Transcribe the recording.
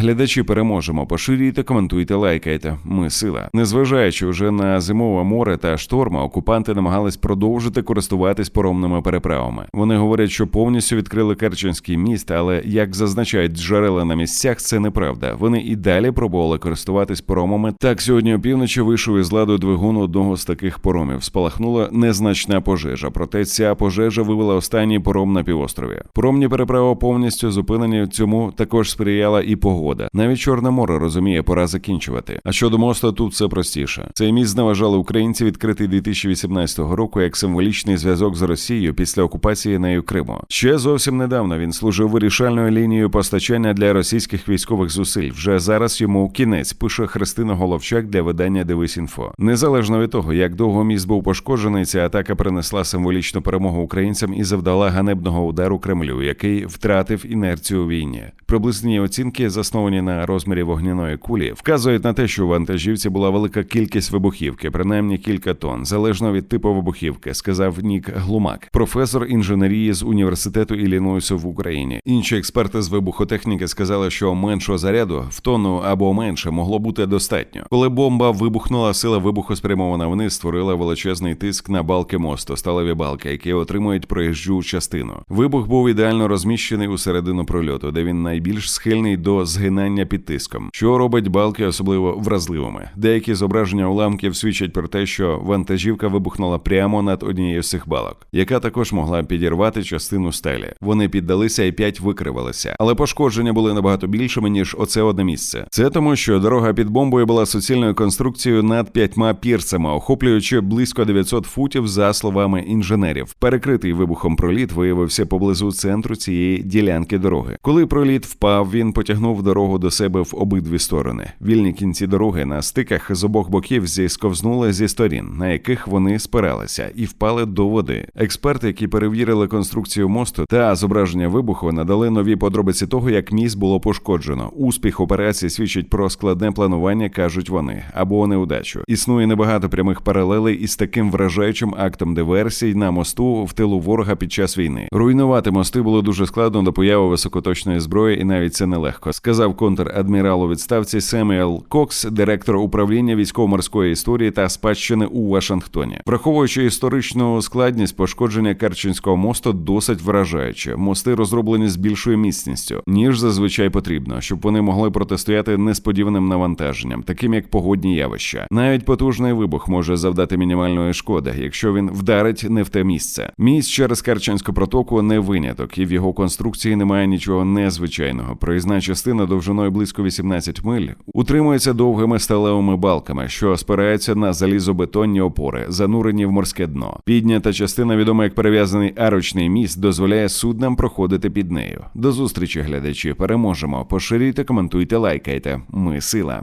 Глядачі переможемо. Поширюйте, коментуйте, лайкайте. Ми сила. Незважаючи вже на зимове море та шторми, окупанти намагались продовжити користуватись поромними переправами. Вони говорять, що повністю відкрили Керченський міст, але як зазначають джерела на місцях, це неправда. Вони і далі пробували користуватись поромами. Так сьогодні опівночі вийшов із ладу двигун одного з таких поромів. Спалахнула незначна пожежа. Проте ця пожежа вивела останній пором на півострові. Поромні переправи повністю зупинені. Цьому також сприяла і погода. Навіть Чорне море розуміє, пора закінчувати. А щодо мосту, тут все простіше. Цей міст зневажали українці, відкритий 2018 року як символічний зв'язок з Росією після окупації нею Криму. Ще зовсім недавно він служив вирішальною лінією постачання для російських військових зусиль. Вже зараз йому кінець пише Христина Головчак для видання Дивись інфо. Незалежно від того, як довго міст був пошкоджений, ця атака принесла символічну перемогу українцям і завдала ганебного удару Кремлю, який втратив інерцію війні. Приблизні оцінки, засновані на розмірі вогняної кулі, вказують на те, що у вантажівці була велика кількість вибухівки, принаймні кілька тонн, залежно від типу вибухівки, сказав Нік Глумак, професор інженерії з університету Іллінойсу в Україні. Інші експерти з вибухотехніки сказали, що меншого заряду в тонну або менше могло бути достатньо. Коли бомба вибухнула, сила вибуху спрямована вниз, створила величезний тиск на балки мосту, сталеві балки, які отримують проїжджу частину. Вибух був ідеально розміщений у середину прольоту, де він найбільш схильний до згинання під тиском, що робить балки особливо вразливими. Деякі зображення уламків свідчать про те, що вантажівка вибухнула прямо над однією з цих балок, яка також могла підірвати частину стелі. Вони піддалися і п'ять викривалися, але пошкодження були набагато більшими ніж оце одне місце. Це тому, що дорога під бомбою була суцільною конструкцією над п'ятьма пірсами, охоплюючи близько 900 футів, за словами інженерів. Перекритий вибухом проліт виявився поблизу центру цієї ділянки дороги. Коли проліт впав, він потягнув дорогу до себе в обидві сторони. Вільні кінці дороги на стиках з обох боків зісковзнули зі сторін, на яких вони спиралися, і впали до води. Експерти, які перевірили конструкцію мосту та зображення вибуху, надали нові подробиці того, як міст було пошкоджено. Успіх операції свідчить про складне планування, кажуть вони, або неудачу. Існує небагато прямих паралелей із таким вражаючим актом диверсій на мосту в тилу ворога під час війни. Руйнувати мости було дуже складно до появи високоточної зброї, і навіть це нелегко, сказав контр-адмірал у відставці Семюел Кокс, директор управління військово-морської історії та спадщини у Вашингтоні, враховуючи історичну складність пошкодження Керченського мосту, досить вражаюче. Мости розроблені з більшою міцністю, ніж зазвичай потрібно, щоб вони могли протистояти несподіваним навантаженням, таким як погодні явища. Навіть потужний вибух може завдати мінімальної шкоди, якщо він вдарить не в те місце. Міст через Керченську протоку не виняток, і в його конструкції немає нічого незвичайного. Проїзна частина довжиною близько 18 миль утримується довгими сталевими балками, що спираються на залізобетонні опори, занурені в морське дно. Піднята частина, відома як перев'язаний арочний міст, дозволяє суднам проходити під нею. До зустрічі, глядачі. Переможемо. Поширюйте, коментуйте, лайкайте. Ми сила.